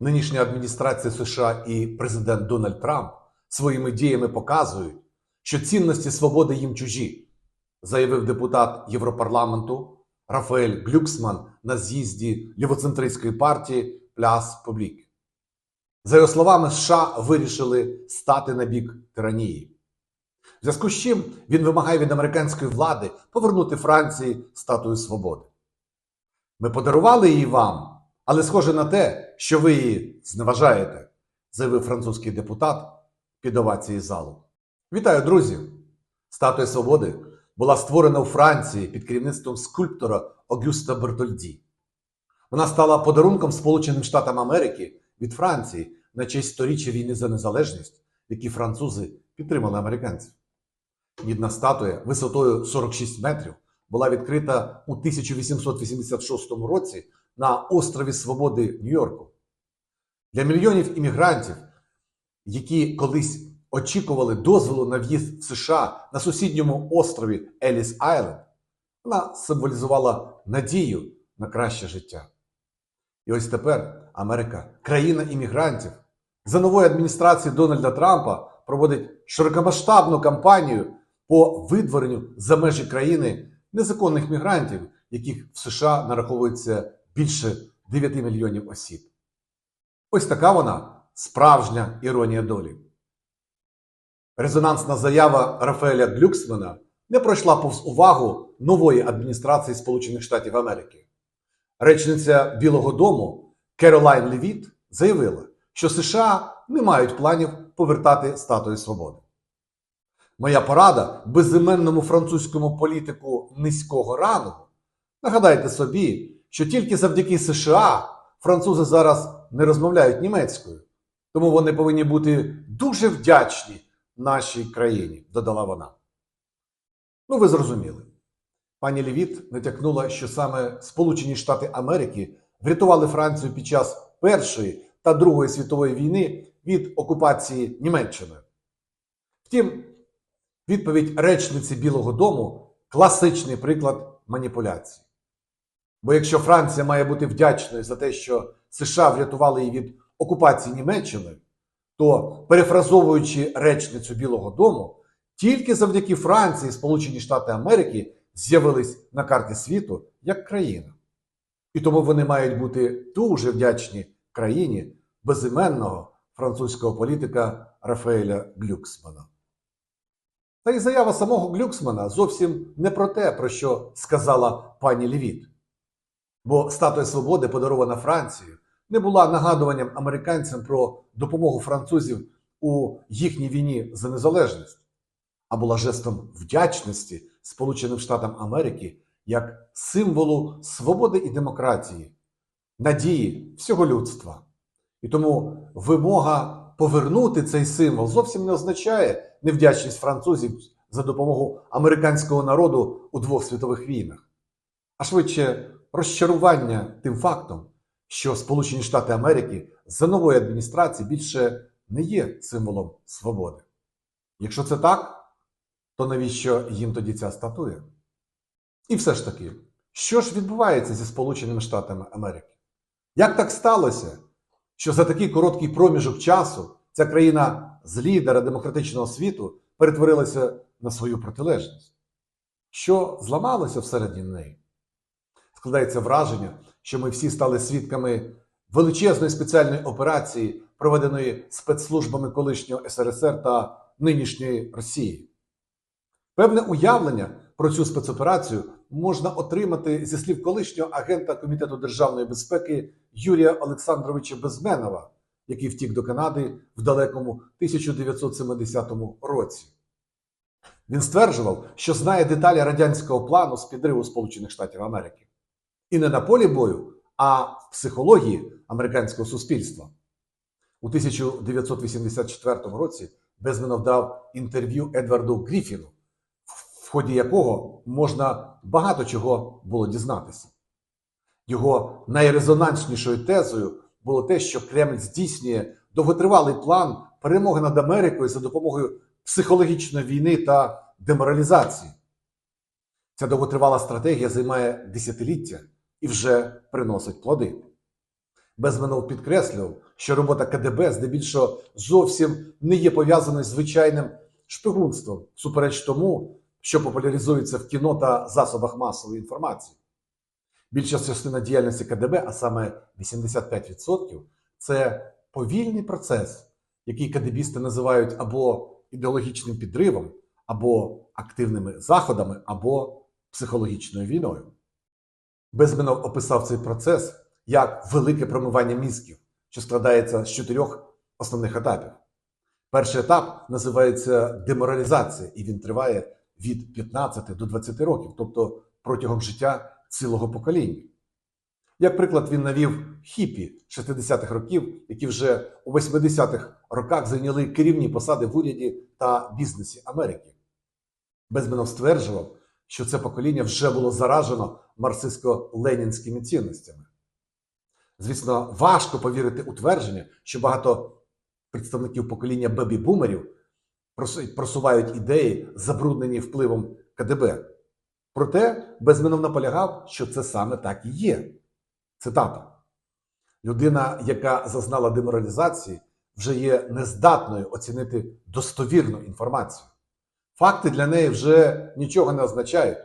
Нинішня адміністрація США і президент Дональд Трамп своїми діями показують, що цінності свободи їм чужі, заявив депутат Європарламенту Рафаель Глюксман на з'їзді лівоцентристської партії Пляс Публік. За його словами, США вирішили стати на бік тиранії. В зв'язку з чим він вимагає від американської влади повернути Франції статую свободи. Ми подарували її вам, але схоже на те, що ви її зневажаєте, заявив французький депутат під овації залу. Вітаю, друзі! Статуя свободи була створена у Франції під керівництвом скульптора Огюста Бертольді. Вона стала подарунком Сполученим Штатам Америки від Франції на честь сторіччя війни за незалежність, в якій французи підтримали американців. Мідна статуя висотою 46 метрів була відкрита у 1886 році на острові Свободи Нью-Йорку. Для мільйонів іммігрантів, які колись очікували дозволу на в'їзд в США на сусідньому острові Еліс Айленд, вона символізувала надію на краще життя. І ось тепер Америка, країна іммігрантів, за новою адміністрацією Дональда Трампа проводить широкомасштабну кампанію по видворенню за межі країни незаконних мігрантів, яких в США нараховується більше 9 мільйонів осіб. Ось така вона справжня іронія долі. Резонансна заява Рафаеля Глюксмана не пройшла повз увагу нової адміністрації Сполучених Штатів Америки. Речниця Білого Дому Керолайн Левіт заявила, що США не мають планів повертати статую свободи. Моя порада безіменному французькому політику низького рангу. Нагадайте собі, що тільки завдяки США французи зараз не розмовляють німецькою, тому вони повинні бути дуже вдячні нашій країні, додала вона. Ну, ви зрозуміли. Пані Левіт натякнула, що саме Сполучені Штати Америки врятували Францію під час Першої та Другої світової війни від окупації Німеччиною. Втім, відповідь речниці Білого Дому класичний приклад маніпуляції. Бо якщо Франція має бути вдячною за те, що США врятували її від окупації Німеччиною, то перефразовуючи речницю Білого Дому, тільки завдяки Франції Сполучені Штати Америки з'явились на карті світу як країна. І тому вони мають бути дуже вдячні країні безіменного французького політика Рафаеля Глюксмана. Та й заява самого Глюксмана зовсім не про те, про що сказала пані Левіт. Бо статуя свободи, подарована Францією, не була нагадуванням американцям про допомогу французів у їхній війні за незалежність, а була жестом вдячності Сполученим Штатам Америки як символу свободи і демократії, надії всього людства. І тому вимога повернути цей символ зовсім не означає невдячність французів за допомогу американського народу у двох світових війнах, а швидше розчарування тим фактом, що Сполучені Штати Америки за новою адміністрацією більше не є символом свободи. Якщо це так, то навіщо їм тоді ця статуя? І все ж таки, що ж відбувається зі Сполученими Штатами Америки? Як так сталося, що за такий короткий проміжок часу ця країна з лідера демократичного світу перетворилася на свою протилежність? Що зламалося всередині неї? Складається враження, що ми всі стали свідками величезної спеціальної операції, проведеної спецслужбами колишнього СРСР та нинішньої Росії. Певне уявлення про цю спецоперацію можна отримати зі слів колишнього агента Комітету державної безпеки Юрія Олександровича Безменова, який втік до Канади в далекому 1970 році. Він стверджував, що знає деталі радянського плану з підриву Сполучених Штатів Америки. І не на полі бою, а в психології американського суспільства. У 1984 році Безменов дав інтерв'ю Едварду Гріфіну, в ході якого можна багато чого було дізнатися. Його найрезонанснішою тезою було те, що Кремль здійснює довготривалий план перемоги над Америкою за допомогою психологічної війни та деморалізації. Ця довготривала стратегія займає десятиліття і вже приносить плоди. Безменов підкреслював, що робота КДБ здебільшого зовсім не є пов'язаною з звичайним шпигунством, супереч тому, що популяризується в кіно та засобах масової інформації. Більша частина діяльності КДБ, а саме 85%, це повільний процес, який кадебісти називають або ідеологічним підривом, або активними заходами, або психологічною війною. Безменов описав цей процес як велике промивання мізків, що складається з чотирьох основних етапів. Перший етап називається деморалізація, і він триває від 15 до 20 років, тобто протягом життя цілого покоління. Як приклад, він навів хіпі 60-х років, які вже у 80-х роках зайняли керівні посади в уряді та бізнесі Америки. Безменов стверджував, що це покоління вже було заражено марксистсько-ленінськими цінностями. Звісно, важко повірити у твердження, що багато представників покоління бебі-бумерів просувають ідеї, забруднені впливом КДБ. Проте Безменов наполягав, що це саме так і є. Цитата. Людина, яка зазнала деморалізації, вже є нездатною оцінити достовірну інформацію. Факти для неї вже нічого не означають.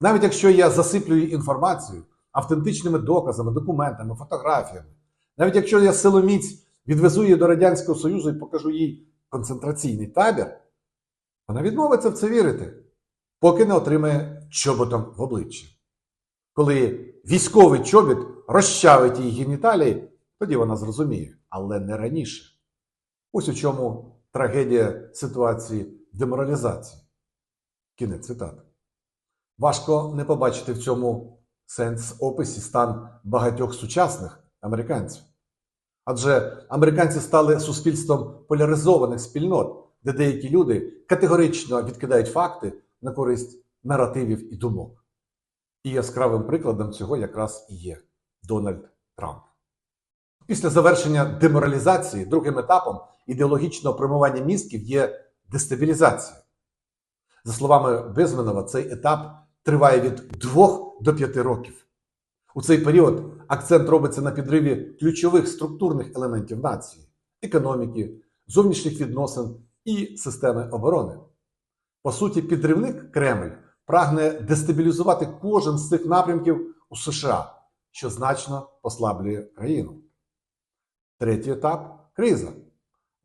Навіть якщо я засиплю її інформацією, автентичними доказами, документами, фотографіями, навіть якщо я силоміць відвезу її до Радянського Союзу і покажу їй концентраційний табір, вона відмовиться в це вірити, поки не отримає чоботом в обличчі. Коли військовий чобіт розчавить її геніталії, тоді вона зрозуміє, але не раніше. Ось у чому трагедія ситуації деморалізації. Кінець цитати. Важко не побачити в цьому сенс описі стан багатьох сучасних американців. Адже американці стали суспільством поляризованих спільнот, де деякі люди категорично відкидають факти на користь наративів і думок. І яскравим прикладом цього якраз і є Дональд Трамп. Після завершення деморалізації другим етапом ідеологічного промивання мізків є дестабілізація. За словами Безменова, цей етап триває від 2 до 5 років. У цей період акцент робиться на підриві ключових структурних елементів нації економіки, зовнішніх відносин і системи оборони. По суті, підривник Кремль прагне дестабілізувати кожен з цих напрямків у США, що значно послаблює країну. Третій етап криза.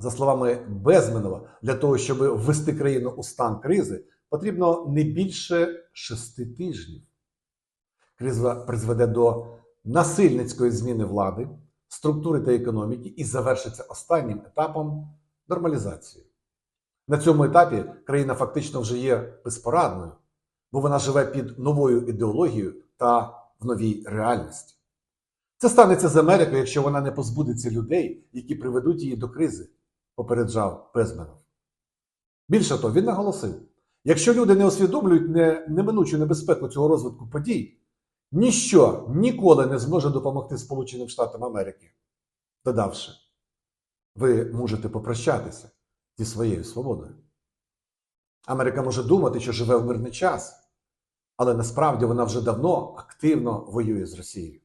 За словами Безменова, для того, щоб ввести країну у стан кризи, потрібно не більше шести тижнів. Криза призведе до насильницької зміни влади, структури та економіки і завершиться останнім етапом нормалізації. На цьому етапі країна фактично вже є безпорадною, бо вона живе під новою ідеологією та в новій реальності. Це станеться з Америкою, якщо вона не позбудеться людей, які приведуть її до кризи, попереджав Безменов. Більше того, він наголосив: якщо люди не усвідомлюють не- неминучу небезпеку цього розвитку подій, ніщо ніколи не зможе допомогти Сполученим Штатам Америки, додавши, ви можете попрощатися зі своєю свободою. Америка може думати, що живе в мирний час, але насправді вона вже давно активно воює з Росією.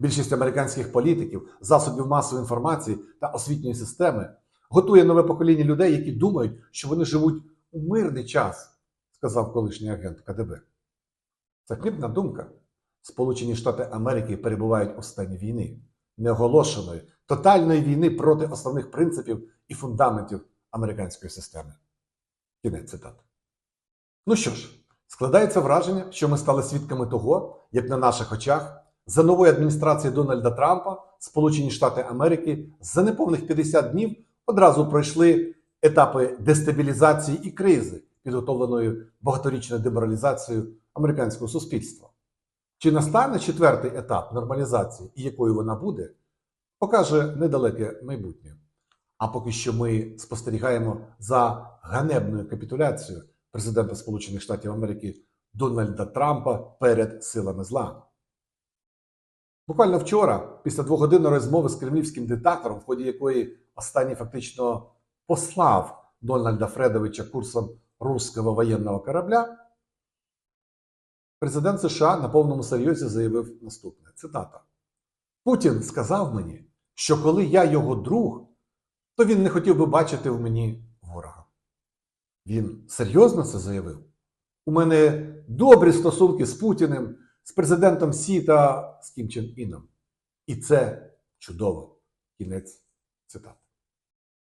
Більшість американських політиків, засобів масової інформації та освітньої системи готує нове покоління людей, які думають, що вони живуть у мирний час, сказав колишній агент КДБ. Це хлібна думка. Сполучені Штати Америки перебувають у стані війни, неоголошеної, тотальної війни проти основних принципів і фундаментів американської системи. Кінець цитати. Ну що ж, складається враження, що ми стали свідками того, як на наших очах за нової адміністрації Дональда Трампа Сполучені Штати Америки за неповних 50 днів одразу пройшли етапи дестабілізації і кризи, підготовленої багаторічною деморалізацією американського суспільства. Чи настане четвертий етап нормалізації і якою вона буде, покаже недалеке майбутнє. А поки що ми спостерігаємо за ганебною капітуляцією президента Сполучених Штатів Америки Дональда Трампа перед силами зла. Буквально вчора, після двогодинної розмови з кремлівським диктатором, в ході якої останній фактично послав Дональда Фредовича курсом руського воєнного корабля, президент США на повному серйозі заявив наступне: цитата: Путін сказав мені, що коли я його друг, то він не хотів би бачити в мені ворога. Він серйозно це заявив. У мене добрі стосунки з Путіним, з президентом Сі та з Кім Чен Іном. І це чудово. Кінець цитати.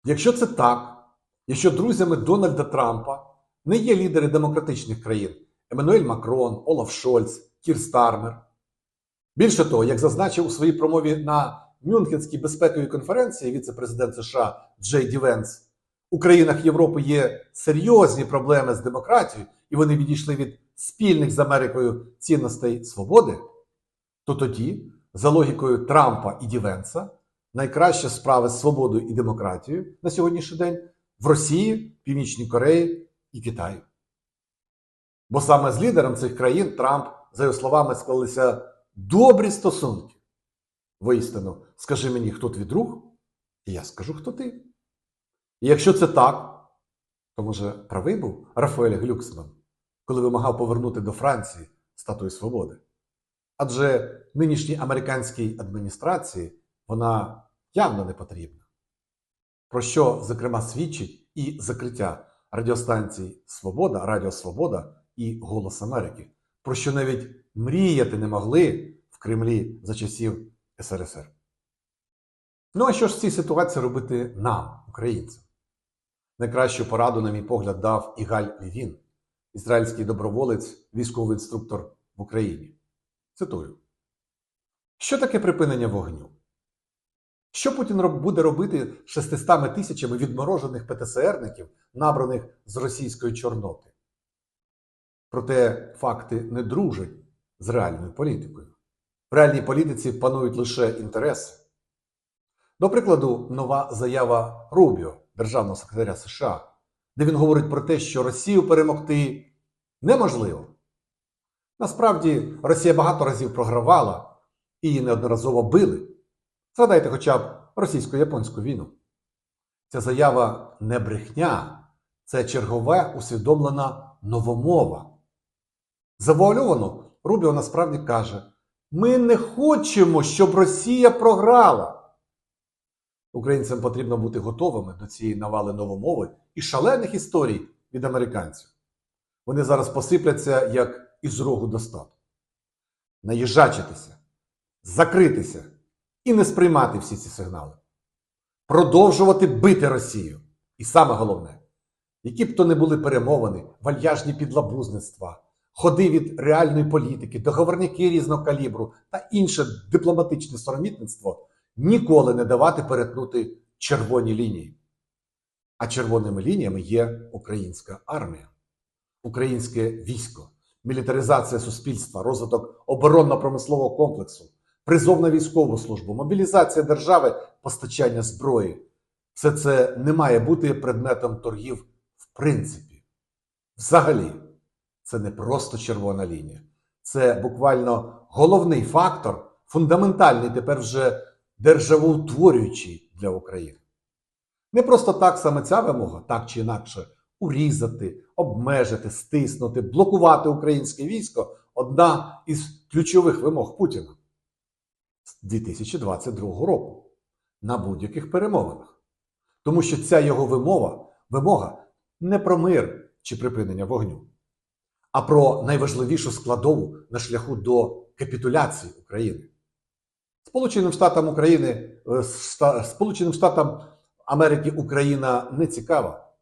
Якщо це так, якщо друзями Дональда Трампа не є лідери демократичних країн Еммануель Макрон, Олаф Шольц, Кір Стармер. Більше того, як зазначив у своїй промові на Мюнхенській безпековій конференції віце-президент США Джей Ді Венс, у країнах Європи є серйозні проблеми з демократією, і вони відійшли від спільних з Америкою цінностей свободи, то тоді, за логікою Трампа і Ді Венса, найкраща справа з свободою і демократією на сьогоднішній день в Росії, Північній Кореї і Китаї. Бо саме з лідером цих країн Трамп, за його словами, склалися добрі стосунки. Воістину, скажи мені, хто твій друг, і я скажу, хто ти. І якщо це так, то може правий був Рафаель Глюксман, коли вимагав повернути до Франції статую свободи. Адже нинішній американській адміністрації вона явно не потрібна. Про що, зокрема, свідчить і закриття радіостанцій Свобода, Радіо Свобода і Голос Америки, про що навіть мріяти не могли в Кремлі за часів СРСР. Ну а що ж в цій ситуації робити нам, українцям? Найкращу пораду, на мій погляд, дав Ігаль Лівін, ізраїльський доброволець, військовий інструктор в Україні. Цитую: Що таке припинення вогню? Що Путін буде робити 600 тисячами відморожених ПТСРників, набраних з російської Чорноти? Проте факти не дружать з реальною політикою. В реальній політиці панують лише інтереси. До прикладу, нова заява Рубіо, державного секретаря США, де він говорить про те, що Росію перемогти неможливо. Насправді, Росія багато разів програвала і її неодноразово били. Згадайте хоча б російсько-японську війну. Ця заява не брехня, це чергова усвідомлена новомова. Завуальовано Рубіо насправді каже: ми не хочемо, щоб Росія програла. Українцям потрібно бути готовими до цієї навали новомови і шалених історій від американців. Вони зараз посипляться як із рогу до стату. Наїжачитися, закритися і не сприймати всі ці сигнали. Продовжувати бити Росію. І саме головне, які б то не були перемовини, вальяжні підлабузництва, ходи від реальної політики, договорники різного калібру та інше дипломатичне соромітництво ніколи не давати перетнути червоні лінії. А червоними лініями є українська армія, українське військо, мілітаризація суспільства, розвиток оборонно-промислового комплексу, призов на військову службу, мобілізація держави, постачання зброї. Все це не має бути предметом торгів в принципі. Взагалі, це не просто червона лінія, це буквально головний фактор, фундаментальний тепер вже державоутворюючий для України. Не просто так саме ця вимога, так чи інакше, урізати, обмежити, стиснути, блокувати українське військо одна із ключових вимог Путіна з 2022 року на будь-яких перемовинах. Тому що ця його вимова, вимога не про мир чи припинення вогню, а про найважливішу складову на шляху до капітуляції України. Сполученим Штатам України, е, Сполученим Штатам Америки Україна не цікава.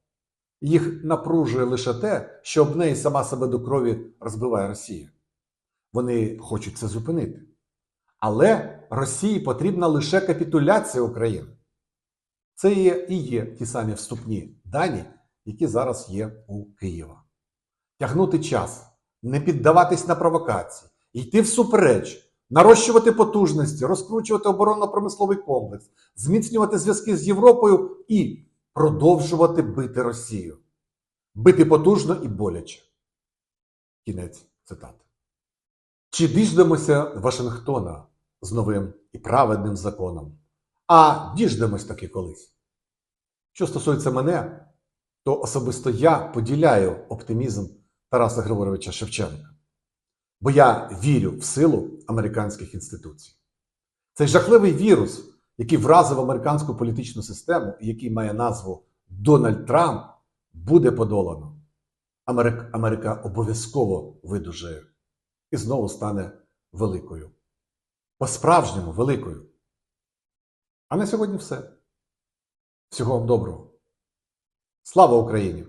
Їх напружує лише те, що об неї сама себе до крові розбиває Росія. Вони хочуть це зупинити. Але Росії потрібна лише капітуляція України. Це є і є ті самі вступні дані, які зараз є у Києва. Тягнути час, не піддаватись на провокації, йти всупереч, нарощувати потужності, розкручувати оборонно-промисловий комплекс, зміцнювати зв'язки з Європою і продовжувати бити Росію. Бити потужно і боляче. Кінець цитати. Чи діждемося Вашингтона з новим і праведним законом? А діждемось таки колись. Що стосується мене, то особисто я поділяю оптимізм Тараса Григоровича Шевченка. Бо я вірю в силу американських інституцій, Цей жахливий вірус, який вразив американську політичну систему і який має назву Дональд Трамп, буде подолано. Америк- Америка обов'язково видужає і знову стане великою. По-справжньому великою. А на сьогодні все. Всього вам доброго. Слава Україні!